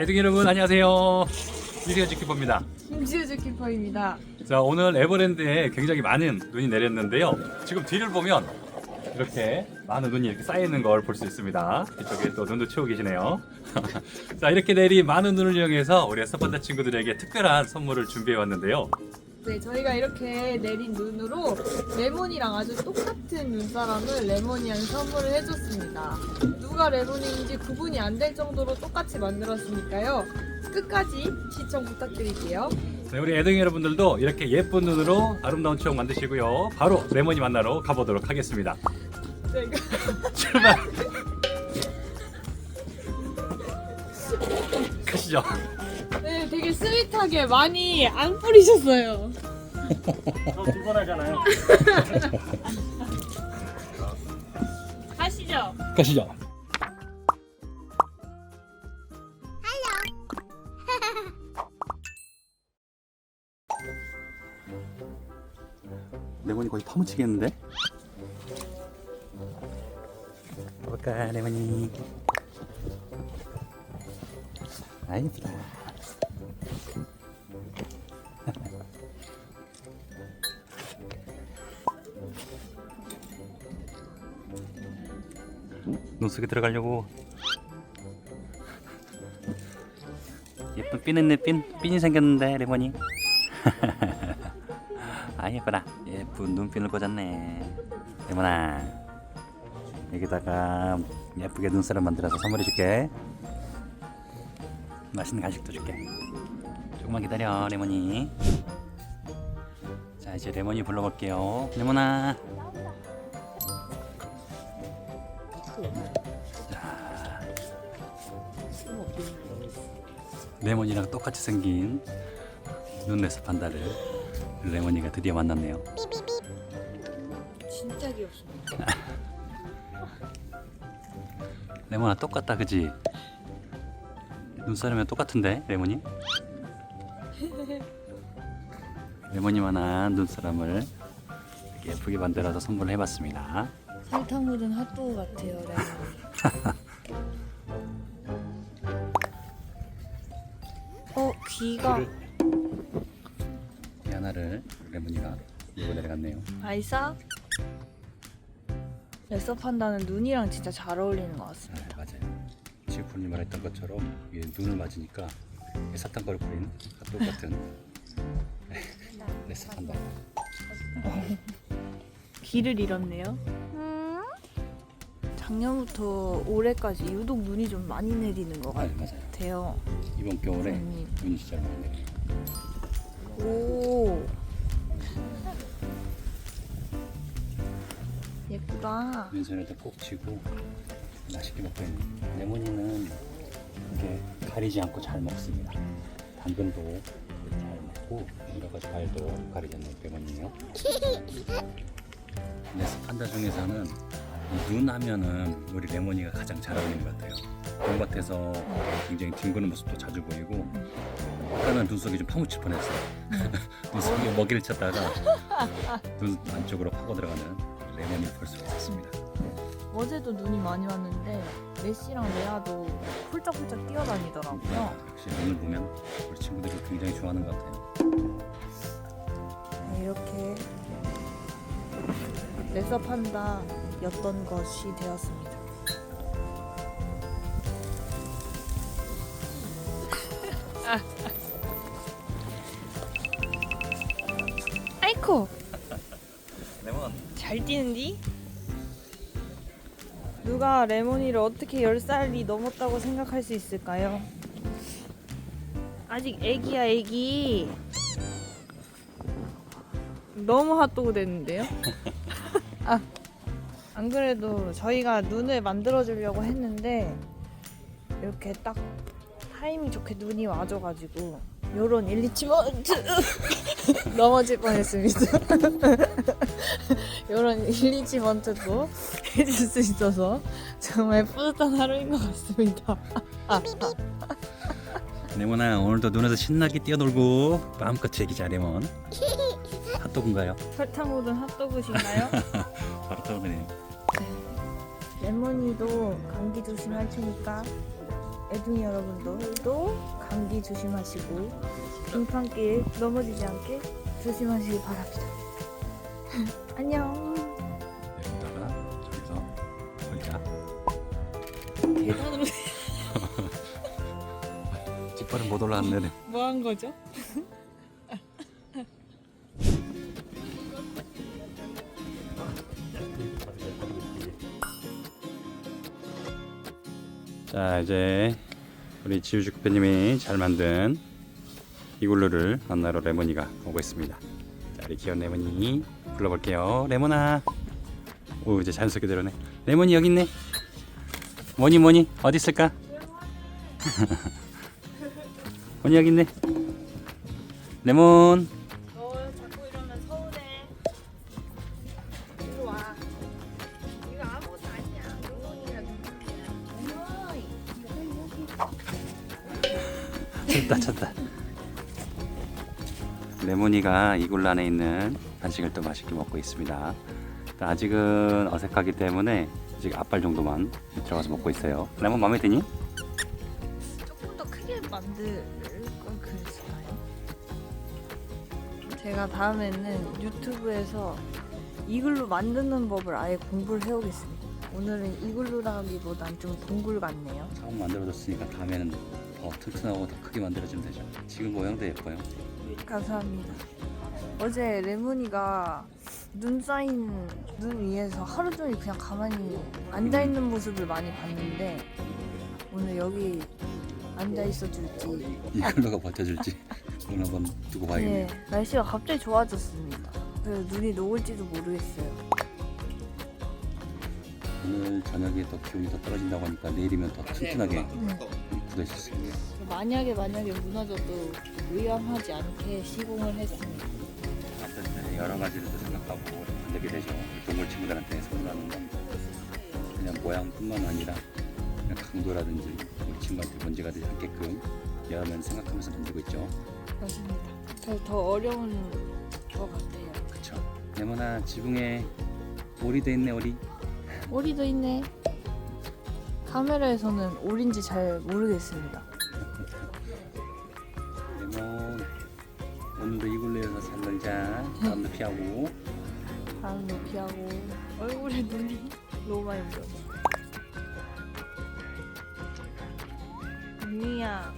애들 여러분 안녕하세요. 이세현 지키퍼입니다. 김지우즈 키퍼입니다. 자 오늘 에버랜드에 굉장히 많은 눈이 내렸는데요. 지금 뒤를 보면 이렇게 많은 눈이 이렇게 쌓여 있는 걸 볼 수 있습니다. 이쪽에 또 눈도 치고 계시네요. 자 이렇게 내린 많은 눈을 이용해서 우리 서펀터 친구들에게 특별한 선물을 준비해 왔는데요. 네, 저희가 이렇게 내린 눈으로 레몬이랑 아주 똑같은 눈사람을 레몬이한테 선물을 해줬습니다. 누가 레몬인지 구분이 안 될 정도로 똑같이 만들었으니까요. 끝까지 시청 부탁드릴게요. 네, 우리 애들 여러분들도 이렇게 예쁜 눈으로 아름다운 추억 만드시고요. 바로 레몬이 만나러 가보도록 하겠습니다. 제가 출발. 가시죠. 네, 되게 스윗하게 많이 안 뿌리셨어요. 하시죠. 가시죠. 레몬이 거의 파묻히겠는데? 볼까 레몬이 아 이쁘다 눈 속에 들어가려고. 예쁜 핀 있네 핀 핀이 생겼는데 레몬이. 아 예뻐라. 예쁜 눈핀을 꽂았네. 레몬아. 여기다가 예쁘게 눈사람 만들어서 선물해 줄게. 맛있는 간식도 줄게. 조금만 기다려 레몬이. 자 이제 레몬이 불러볼게요. 레몬아 레몬이랑 똑같이 생긴 눈에서 판다를 레몬이가 드디어 만났네요. 진짜 귀엽습니다. 레몬아 똑같다 그지? 눈사람이랑 똑같은데 레몬이? 레몬이만한 눈사람을 예쁘게 만들어서 선물해봤습니다. 설탕 묻은 핫도그 같아요, 레몬이. 어, 귀가 이 하나를 레몬이가 밀고 내려갔네요. 아이사? 레서 판다는 눈이랑 진짜 잘 어울리는 것 같습니다. 아, 맞아요. 지우폰이 말했던 것처럼 이게 눈을 맞으니까 이 사탕가루 뿌린 핫도그 같은 레스 판다. 귀를 잃었네요. 작년부터 올해까지 유독 눈이 좀 많이 내리는 것 아, 맞아요. 같아요. 이번 겨울에 음. 눈이 진짜 많이 내려요. 오. 예쁘다. 왼손에다 꼭 쥐고 맛있게 먹고 있는 레몬이는 이게 가리지 않고 잘 먹습니다. 당근도 잘 먹고 여러 가지 과일도 가리지 않는 레몬이에요. 근데 판다 중에서는 이눈 하면은 우리 레몬이가 가장 잘 어울리는 것 같아요. 봄밭에서 굉장히 뒹구는 모습도 자주 보이고 약간은 눈속이 좀 파묻힐 뻔했어요. 눈속에 먹이를 찾다가 눈 안쪽으로 파고 들어가는 레몬이 볼 수가 있었습니다. 어제도 눈이 많이 왔는데 메시랑 레아도 훌쩍훌쩍 뛰어다니더라고요. 역시 눈을 보면 우리 친구들이 굉장히 좋아하는 것 같아요. 네, 이렇게 레서 판다였던 것이 되었습니다. 아이코 레몬 잘 뛰는디? 누가 레몬이를 어떻게 10살이 넘었다고 생각할 수 있을까요? 아직 애기야 애기 너무 핫도그 됐는데요? 아, 안 그래도 저희가 눈을 만들어 주려고 했는데 이렇게 딱 타이밍 좋게 눈이 와줘가지고 요런 일리치먼트 넘어질 뻔했습니다. 요런 일리치먼트도 해줄 수 있어서 정말 뿌듯한 하루인 것 같습니다. 레몬아 오늘도 눈에서 신나게 뛰어놀고 마음껏 즐기자 레몬. 핫도그인가요? 설탕 묻은 핫도그신가요? 바로 떠오르네요. 레몬이도 감기 조심할 테니까 애둥이 여러분들도 감기 조심하시고 빙판길 넘어지지 않게 조심하시기 바랍니다. 안녕. 저기서 걸자. 계단으로 뒷발은 못 올라왔네. 뭐 한 거죠? 자 이제 우리 지우주 쿠페님이 잘 만든 이글루를 만나러 레몬이가 오고 있습니다. 자 우리 귀여운 레몬이 불러볼게요. 레몬아. 오 이제 자연스럽게 들어네. 레몬이 여기 있네. 뭐니 뭐니 어디 있을까? 뭐니 여기 있네. 레몬. 레몬이가 이글루 안에 있는 간식을 또 맛있게 먹고 있습니다. 아직은 어색하기 때문에 아직 앞발 정도만 들어가서 먹고 있어요. 레몬 마음에 드니? 조금 더 크게 만들 걸 그랬을까요? 제가 다음에는 유튜브에서 이글루 만드는 법을 아예 공부를 해오겠습니다. 오늘은 이글루라기보단 좀 동굴 같네요. 처음 만들어줬으니까 다음에는 더 튼튼하고 더 크게 만들어주면 되죠. 지금 모양도 예뻐요. 감사합니다. 어제 레몬이가 눈 쌓인 눈 위에서 하루 종일 그냥 가만히 앉아 있는 모습을 많이 봤는데 오늘 여기 앉아 있어 줄지 이글루가 버텨줄지 오늘 한번 두고 예, 봐야겠네요. 날씨가 갑자기 좋아졌습니다. 그래서 눈이 녹을지도 모르겠어요. 오늘 저녁에 더 기온이 더 떨어진다고 하니까 내일이면 더 튼튼하게 네. 수 있네요. 만약에 만약에 무너져도 위험하지 않게 시공을 했습니다. 앞에 여러 가지를 또 생각하고 만들게 되죠. 동물 친구들한테 선물하는 건 그냥 모양뿐만 아니라 그냥 강도라든지 우리 친구한테 문제가 되지 않게끔 여러 면 생각하면서 만들고 있죠. 맞습니다. 그래서 더 어려운 것 같아요. 그쵸? 레몬아 지붕에 오리도 있네 오리. 오리도 있네. 카메라에서는 오리인지 잘 모르겠습니다. 레몬 오늘도 이글루에서 잘 놀자. 바람도 피하고. 바람도 피하고 얼굴에 눈이 너무 많이 묻었네. 언니야,